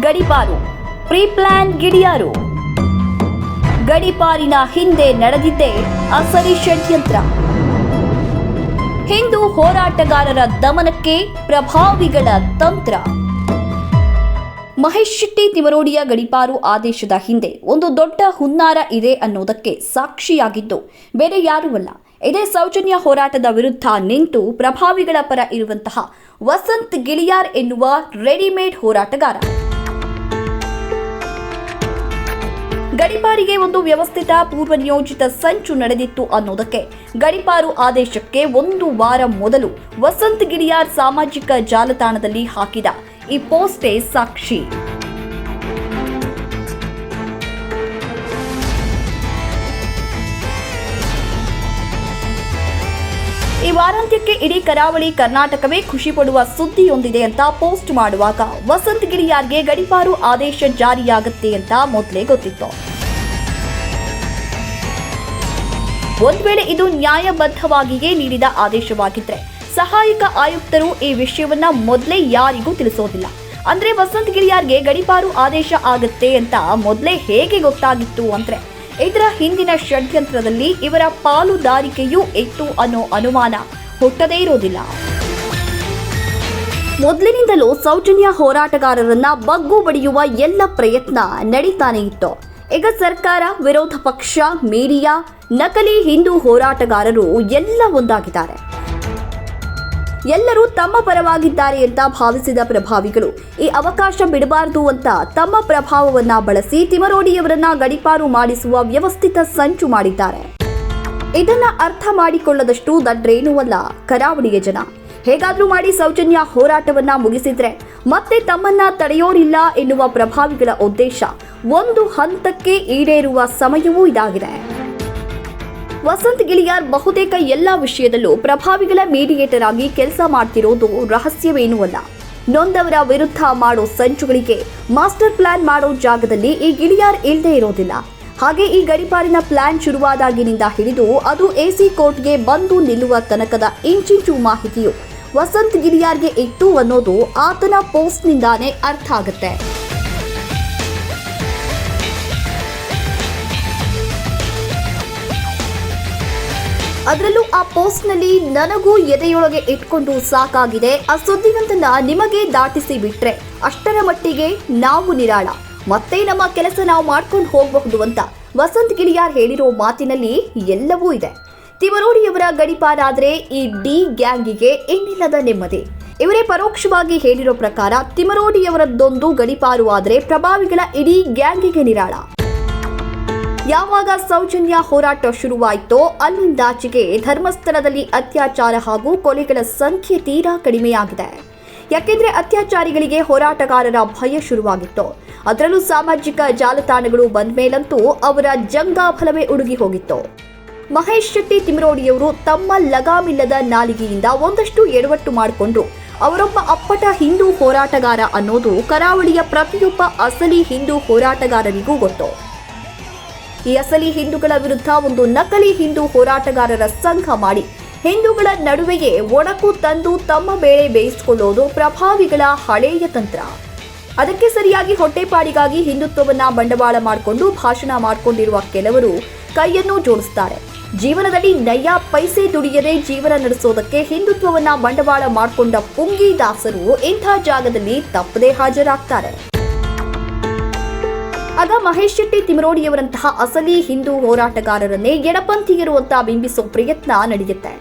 ಗಡಿಪಾರು. ಪ್ರೀಪ್ಲಾನ್ ಗಿಡಿಯಾರು. ಗಡಿಪಾರಿನ ಹಿಂದೆ ನಡೆದಿದ್ದೇ ಅಸರಿ ಷಡ್ಯಂತ್ರ. ಹಿಂದೂ ಹೋರಾಟಗಾರರ ದಮನಕ್ಕೆ ಪ್ರಭಾವಿಗಳ ತಂತ್ರ. ಮಹೇಶ್ ಶೆಟ್ಟಿ ತಿಮರೋಡಿಯ ಗಡಿಪಾರು ಆದೇಶದ ಹಿಂದೆ ಒಂದು ದೊಡ್ಡ ಹುನ್ನಾರ ಇದೆ ಅನ್ನೋದಕ್ಕೆ ಸಾಕ್ಷಿಯಾಗಿದ್ದು, ಬೇರೆ ಯಾರೂ ಅಲ್ಲ. ಇದೇ ಸೌಜನ್ಯ ಹೋರಾಟದ ವಿರುದ್ಧ ನಿಂತು ಪ್ರಭಾವಿಗಳ ಪರ ಇರುವಂತಹ ವಸಂತ್ ಗಿಳಿಯಾರ್ ಎನ್ನುವ ರೆಡಿಮೇಡ್ ಹೋರಾಟಗಾರ. ಗಡಿಪಾರಿಗೆ ಒಂದು ವ್ಯವಸ್ಥಿತ ಪೂರ್ವನಿಯೋಜಿತ ಸಂಚು ನಡೆದಿತ್ತು ಅನ್ನೋದಕ್ಕೆ ಗಡಿಪಾರು ಆದೇಶಕ್ಕೆ ಒಂದು ವಾರ ಮೊದಲು ವಸಂತ್ ಗಿರಿಯಾರ್ ಸಾಮಾಜಿಕ ಜಾಲತಾಣದಲ್ಲಿ ಹಾಕಿದ ಈ ಪೋಸ್ಟೇ ಸಾಕ್ಷಿ. ಈ ವಾರಾಂತ್ಯಕ್ಕೆ ಇಡೀ ಕರಾವಳಿ ಕರ್ನಾಟಕವೇ ಖುಷಿ ಪಡುವ ಸುದ್ದಿಯೊಂದಿದೆ ಅಂತ ಪೋಸ್ಟ್ ಮಾಡುವಾಗ ವಸಂತ್ ಗಿಳಿಯಾರ್ಗೆ ಗಡಿಪಾರು ಆದೇಶ ಜಾರಿಯಾಗುತ್ತೆ ಅಂತ ಮೊದಲೇ ಗೊತ್ತಿತ್ತು. ಒಂದ್ ವೇಳೆ ಇದು ನ್ಯಾಯಬದ್ಧವಾಗಿಯೇ ನೀಡಿದ ಆದೇಶವಾಗಿದ್ರೆ ಸಹಾಯಕ ಆಯುಕ್ತರು ಈ ವಿಷಯವನ್ನ ಮೊದಲೇ ಯಾರಿಗೂ ತಿಳಿಸೋದಿಲ್ಲ. ಅಂದ್ರೆ ವಸಂತಗಿರಿಯಾರ್ಗೆ ಗಡಿಪಾರು ಆದೇಶ ಆಗುತ್ತೆ ಅಂತ ಮೊದಲೇ ಹೇಗೆ ಗೊತ್ತಾಗಿತ್ತು ಅಂದ್ರೆ ಇದರ ಹಿಂದಿನ ಷಡ್ಯಂತ್ರದಲ್ಲಿ ಇವರ ಪಾಲುದಾರಿಕೆಯೂ ಇತ್ತು ಅನ್ನೋ ಅನುಮಾನ ಹುಟ್ಟದೇ ಇರೋದಿಲ್ಲ ಮೊದಲಿನಿಂದಲೂ ಸೌಜನ್ಯ ಹೋರಾಟಗಾರರನ್ನ ಬಗ್ಗು ಬಡಿಯುವ ಎಲ್ಲ ಪ್ರಯತ್ನ ನಡೀತಾನೆ ಇತ್ತು. ಈಗ ಸರ್ಕಾರ, ವಿರೋಧ ಪಕ್ಷ, ಮೀಡಿಯಾ, ನಕಲಿ ಹಿಂದೂ ಹೋರಾಟಗಾರರು ಎಲ್ಲ ಒಂದಾಗಿದ್ದಾರೆ. ಎಲ್ಲರೂ ತಮ್ಮ ಪರವಾಗಿದ್ದಾರೆ ಅಂತ ಭಾವಿಸಿದ ಪ್ರಭಾವಿಗಳು. ಈ ಅವಕಾಶ ಬಿಡಬಾರದು ಅಂತ ತಮ್ಮ ಪ್ರಭಾವವನ್ನ ಬಳಸಿ ತಿಮರೋಡಿಯವರನ್ನ ಗಡಿಪಾರು ಮಾಡಿಸುವ ವ್ಯವಸ್ಥಿತ ಸಂಚು ಮಾಡಿದ್ದಾರೆ. ಇದನ್ನ ಅರ್ಥ ಮಾಡಿಕೊಳ್ಳದಷ್ಟು ದಡ್ರೇನೂ ಅಲ್ಲ, ಕರಾವಳಿಯ ಜನ. ಹೇಗಾದ್ರೂ ಮಾಡಿ ಸೌಜನ್ಯ ಹೋರಾಟವನ್ನ ಮುಗಿಸಿದ್ರೆ ಮತ್ತೆ ತಮ್ಮನ್ನ ತಡೆಯೋರಿಲ್ಲ ಎನ್ನುವ ಪ್ರಭಾವಿಗಳ ಉದ್ದೇಶ ಒಂದು ಹಂತಕ್ಕೆ ಈಡೇರುವ ಸಮಯವೂ ಇದಾಗಿದೆ. ವಸಂತ್ ಗಿಳಿಯಾರ್ ಬಹುತೇಕ ಎಲ್ಲ ವಿಷಯದಲ್ಲೂ ಪ್ರಭಾವಿಗಳ ಮೀಡಿಯೇಟರ್ ಆಗಿ ಕೆಲಸ ಮಾಡ್ತಿರೋದು ರಹಸ್ಯವೇನೂ ಅಲ್ಲ. ನೊಂದವರ ವಿರುದ್ಧ ಮಾಡೋ ಸಂಚುಗಳಿಗೆ ಮಾಸ್ಟರ್ ಪ್ಲಾನ್ ಮಾಡೋ ಜಾಗದಲ್ಲಿ ಈ ಗಿಳಿಯಾರ್ ಇಲ್ಲದೆ ಇರೋದಿಲ್ಲ. ಹಾಗೆ ಈ ಗಡಿಪಾರಿನ ಪ್ಲಾನ್ ಶುರುವಾದಾಗಿನಿಂದ ಹಿಡಿದು ಅದು ಎಸಿ ಕೋರ್ಟ್ಗೆ ಬಂದು ನಿಲ್ಲುವ ತನಕದ ಇಂಚಿಂಚು ಮಾಹಿತಿಯು ವಸಂತ್ ಗಿರಿಯಾರ್ಗೆ ಇತ್ತು ಅನ್ನೋದು ಆತನ ಪೋಸ್ಟ್ನಿಂದಾನೇ ಅರ್ಥ ಆಗುತ್ತೆ. ಅದರಲ್ಲೂ ಆ ಪೋಸ್ಟ್ನಲ್ಲಿ ನನಗೂ ಎದೆಯೊಳಗೆ ಇಟ್ಕೊಂಡು ಸಾಕಾಗಿದೆ. ಆ ಸುದ್ದಿಯೊಂದನ್ನ ನಿಮಗೆ ದಾಟಿಸಿ ಬಿಟ್ರೆ ಅಷ್ಟರ ಮಟ್ಟಿಗೆ ನಾವು ನಿರಾಳ. ಮತ್ತೆ ನಮ್ಮ ಕೆಲಸ ನಾವು ಮಾಡ್ಕೊಂಡು ಹೋಗಬಹುದು ಅಂತ ವಸಂತ್ ಗಿಳಿಯಾರ್ ಹೇಳಿರೋ ಮಾತಿನಲ್ಲಿ ಎಲ್ಲವೂ ಇದೆ. ತಿವರೋಡಿಯವರ ಗಡಿಪಾರಾದ್ರೆ ಈ ಡಿ ಗ್ಯಾಂಗಿಗೆ ಇನ್ನಿಲ್ಲದ ನೆಮ್ಮದಿ. ಇವರೇ ಪರೋಕ್ಷವಾಗಿ ಹೇಳಿರೋ ಪ್ರಕಾರ ತಿಮರೋಡಿಯವರದ್ದೊಂದು ಗಡಿಪಾರು ಆದರೆ ಪ್ರಭಾವಿಗಳ ಇಡೀ ಗ್ಯಾಂಗಿಗೆ ನಿರಾಳ. ಯಾವಾಗ ಸೌಜನ್ಯ ಹೋರಾಟ ಶುರುವಾಯಿತೋ ಅಲ್ಲಿಂದಾಚೆಗೆ ಧರ್ಮಸ್ಥಳದಲ್ಲಿ ಅತ್ಯಾಚಾರ ಹಾಗೂ ಕೊಲೆಗಳ ಸಂಖ್ಯೆ ತೀರಾ ಕಡಿಮೆಯಾಗಿದೆ. ಯಾಕೆಂದ್ರೆ ಅತ್ಯಾಚಾರಿಗಳಿಗೆ ಹೋರಾಟಗಾರರ ಭಯ ಶುರುವಾಗಿತ್ತು. ಅದರಲ್ಲೂ ಸಾಮಾಜಿಕ ಜಾಲತಾಣಗಳು ಬಂದ ಮೇಲಂತೂ ಅವರ ಜಂಗಾಫಲವೇ ಉಡುಗಿ ಹೋಗಿತ್ತು. ಮಹೇಶ್ ಶೆಟ್ಟಿ ತಿಮರೋಡಿಯವರು ತಮ್ಮ ಲಗಾಮಿಲ್ಲದ ನಾಲಿಗೆಯಿಂದ ಒಂದಷ್ಟು ಎಡವಟ್ಟು ಮಾಡಿಕೊಂಡ್ರು. ಅವರೊಬ್ಬ ಅಪ್ಪಟ ಹಿಂದೂ ಹೋರಾಟಗಾರ ಅನ್ನೋದು ಕರಾವಳಿಯ ಪ್ರತಿಯೊಬ್ಬ ಅಸಲಿ ಹಿಂದೂ ಹೋರಾಟಗಾರರಿಗೂ ಗೊತ್ತು. ಈ ಅಸಲಿ ಹಿಂದೂಗಳ ವಿರುದ್ಧ ಒಂದು ನಕಲಿ ಹಿಂದೂ ಹೋರಾಟಗಾರರ ಸಂಘ ಮಾಡಿ. ಹಿಂದೂಗಳ ನಡುವೆಯೇ ಒಡಕು ತಂದು ತಮ್ಮ ಬೇಳೆ ಬೇಯಿಸಿಕೊಳ್ಳೋದು ಪ್ರಭಾವಿಗಳ ಹಳೆಯ ತಂತ್ರ. ಅದಕ್ಕೆ ಸರಿಯಾಗಿ ಹೊಟ್ಟೆಪಾಡಿಗಾಗಿ ಹಿಂದುತ್ವವನ್ನ ಬಂಡವಾಳ ಮಾಡಿಕೊಂಡು ಭಾಷಣ ಮಾಡಿಕೊಂಡಿರುವ ಕೆಲವರು ಕೈಯನ್ನು ಜೋಡಿಸ್ತಾರೆ. ಜೀವನದಲ್ಲಿ ನಯ್ಯ ಪೈಸೆ ದುಡಿಯದೆ ಜೀವನ ನಡೆಸೋದಕ್ಕೆ ಹಿಂದುತ್ವವನ್ನ ಬಂಡವಾಳ ಮಾಡಿಕೊಂಡ ಪುಂಗಿ ದಾಸರು ಇಂಥ ಜಾಗದಲ್ಲಿ ತಪ್ಪದೇ ಹಾಜರಾಗ್ತಾರೆ. ಆಗ ಮಹೇಶ್ ಶೆಟ್ಟಿ ತಿಮರೋಡಿಯವರಂತಹ ಅಸಲಿ ಹಿಂದೂ ಹೋರಾಟಗಾರರನ್ನೇ ಎಡಪಂಥೀಯರು ಅಂತ ಬಿಂಬಿಸೋ ಪ್ರಯತ್ನ ನಡೆಯುತ್ತೆ.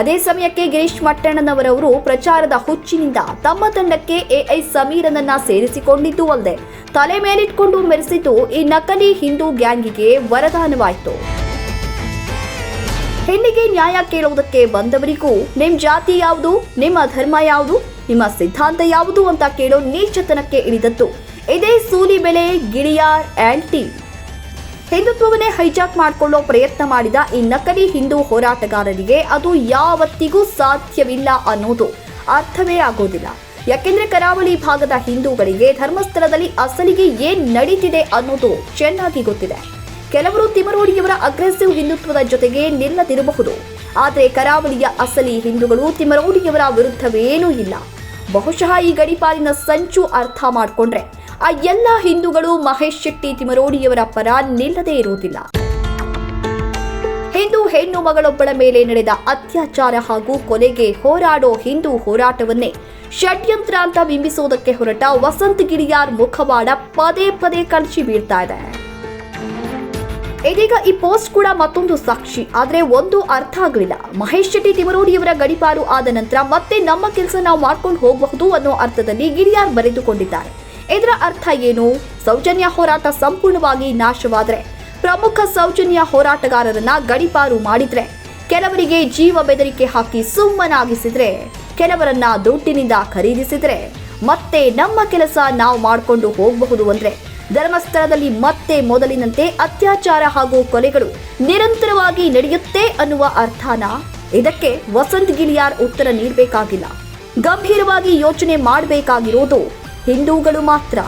ಅದೇ ಸಮಯಕ್ಕೆ ಗಿರೀಶ್ ಮಟ್ಟಣ್ಣನವರವರು ಪ್ರಚಾರದ ಹುಚ್ಚಿನಿಂದ ತಮ್ಮ ತಂಡಕ್ಕೆ ಎಐ ಸಮೀರನನ್ನ ಸೇರಿಸಿಕೊಂಡಿದ್ದು ಅಲ್ಲದೆ ತಲೆ ಮೇಲಿಟ್ಕೊಂಡು ಮೆರೆಸಿದ್ದು ಈ ನಕಲಿ ಹಿಂದೂ ಗ್ಯಾಂಗಿಗೆ ವರದಾನವಾಯಿತು. ಹೆಣ್ಣಿಗೆ ನ್ಯಾಯ ಕೇಳುವುದಕ್ಕೆ ಬಂದವರಿಗೂ ನಿಮ್ ಜಾತಿ ಯಾವುದು, ನಿಮ್ಮ ಧರ್ಮ ಯಾವುದು, ನಿಮ್ಮ ಸಿದ್ಧಾಂತ ಯಾವುದು ಅಂತ ಕೇಳೋ ನೀಚತನಕ್ಕೆ ಇಳಿದದ್ದು. ಇದೇ ಸೂಲಿ ಬೆಲೆ ಗಿಳಿಯಾರ್ ಆ್ಯಂಡ್ ಟೀ ಹಿಂದುತ್ವವನ್ನೇ ಹೈಜಾಕ್ ಮಾಡಿಕೊಳ್ಳೋ ಪ್ರಯತ್ನ ಮಾಡಿದ ಈ ನಕಲಿ ಹಿಂದೂ ಹೋರಾಟಗಾರರಿಗೆ ಅದು ಯಾವತ್ತಿಗೂ ಸಾಧ್ಯವಿಲ್ಲ ಅನ್ನೋದು ಅರ್ಥವೇ ಆಗೋದಿಲ್ಲ. ಯಾಕೆಂದ್ರೆ ಕರಾವಳಿ ಭಾಗದ ಹಿಂದೂಗಳಿಗೆ ಧರ್ಮಸ್ಥಳದಲ್ಲಿ ಅಸಲಿಗೆ ಏನ್ ನಡೀತಿದೆ ಅನ್ನೋದು ಚೆನ್ನಾಗಿ ಗೊತ್ತಿದೆ. ಕೆಲವರು ತಿಮರೋಡಿಯವರ ಅಗ್ರೆಸಿವ್ ಹಿಂದುತ್ವದ ಜೊತೆಗೆ ನಿಲ್ಲದಿರಬಹುದು. ಆದರೆ ಕರಾವಳಿಯ ಅಸಲಿ ಹಿಂದೂಗಳು ತಿಮರೋಡಿಯವರ ವಿರುದ್ಧವೇನೂ ಇಲ್ಲ. ಬಹುಶಃ ಈ ಗಡಿಪಾಲಿನ ಸಂಚು ಅರ್ಥ ಮಾಡಿಕೊಂಡ್ರೆ ಆ ಎಲ್ಲ ಹಿಂದೂಗಳು ಮಹೇಶ್ ಶೆಟ್ಟಿ ತಿಮರೋಡಿಯವರ ಪರ ನಿಲ್ಲದೇ ಇರುವುದಿಲ್ಲ. ಹಿಂದೂ ಹೆಣ್ಣು ಮಗಳೊಬ್ಬಳ ಮೇಲೆ ನಡೆದ ಅತ್ಯಾಚಾರ ಹಾಗೂ ಕೊಲೆಗೆ ಹೋರಾಡೋ ಹಿಂದೂ ಹೋರಾಟವನ್ನೇ ಷಡ್ಯಂತ್ರ ಅಂತ ಬಿಂಬಿಸೋದಕ್ಕೆ ಹೊರಟ ವಸಂತ್ ಗಿರಿಯಾರ್ ಮುಖವಾಡ ಪದೇ ಪದೇ ಕಳಚಿ ಬೀಳ್ತಾ ಇದೆ. ಇದೀಗ ಈ ಪೋಸ್ಟ್ ಕೂಡ ಮತ್ತೊಂದು ಸಾಕ್ಷಿ, ಆದ್ರೆ ಒಂದು ಅರ್ಥ ಆಗಲಿಲ್ಲ. ಮಹೇಶ್ ಶೆಟ್ಟಿ ತಿಮರೋಡಿಯವರ ಗಡಿಪಾರು ಆದ ನಂತರ ಮತ್ತೆ ನಮ್ಮ ಕೆಲಸ ನಾವು ಮಾಡ್ಕೊಂಡು ಹೋಗಬಹುದು ಅನ್ನೋ ಅರ್ಥದಲ್ಲಿ ಗಿರಿಯಾರ್ ಬರೆದುಕೊಂಡಿದ್ದಾರೆ. ಇದರ ಅರ್ಥ ಏನು? ಸೌಜನ್ಯ ಹೋರಾಟ ಸಂಪೂರ್ಣವಾಗಿ ನಾಶವಾದರೆ, ಪ್ರಮುಖ ಸೌಜನ್ಯ ಹೋರಾಟಗಾರರನ್ನ ಗಡಿಪಾರು ಮಾಡಿದ್ರೆ, ಕೆಲವರಿಗೆ ಜೀವ ಬೆದರಿಕೆ ಹಾಕಿ ಸುಮ್ಮನಾಗಿಸಿದ್ರೆ, ಕೆಲವರನ್ನ ದುಡ್ಡಿನಿಂದ ಖರೀದಿಸಿದ್ರೆ, ಮತ್ತೆ ನಮ್ಮ ಕೆಲಸ ನಾವು ಮಾಡಿಕೊಂಡು ಹೋಗಬಹುದು ಅಂದ್ರೆ, ಧರ್ಮಸ್ಥಳದಲ್ಲಿ ಮತ್ತೆ ಮೊದಲಿನಂತೆ ಅತ್ಯಾಚಾರ ಹಾಗೂ ಕೊಲೆಗಳು ನಿರಂತರವಾಗಿ ನಡೆಯುತ್ತೆ ಅನ್ನುವ ಅರ್ಥನ? ಇದಕ್ಕೆ ವಸಂತ್ ಗಿಲಿಯಾರ್ ಉತ್ತರ ನೀಡಬೇಕಾಗಿಲ್ಲ. ಗಂಭೀರವಾಗಿ ಯೋಚನೆ ಮಾಡಬೇಕಾಗಿರೋದು ಹಿಂದೂಗಳು ಮಾತ್ರ.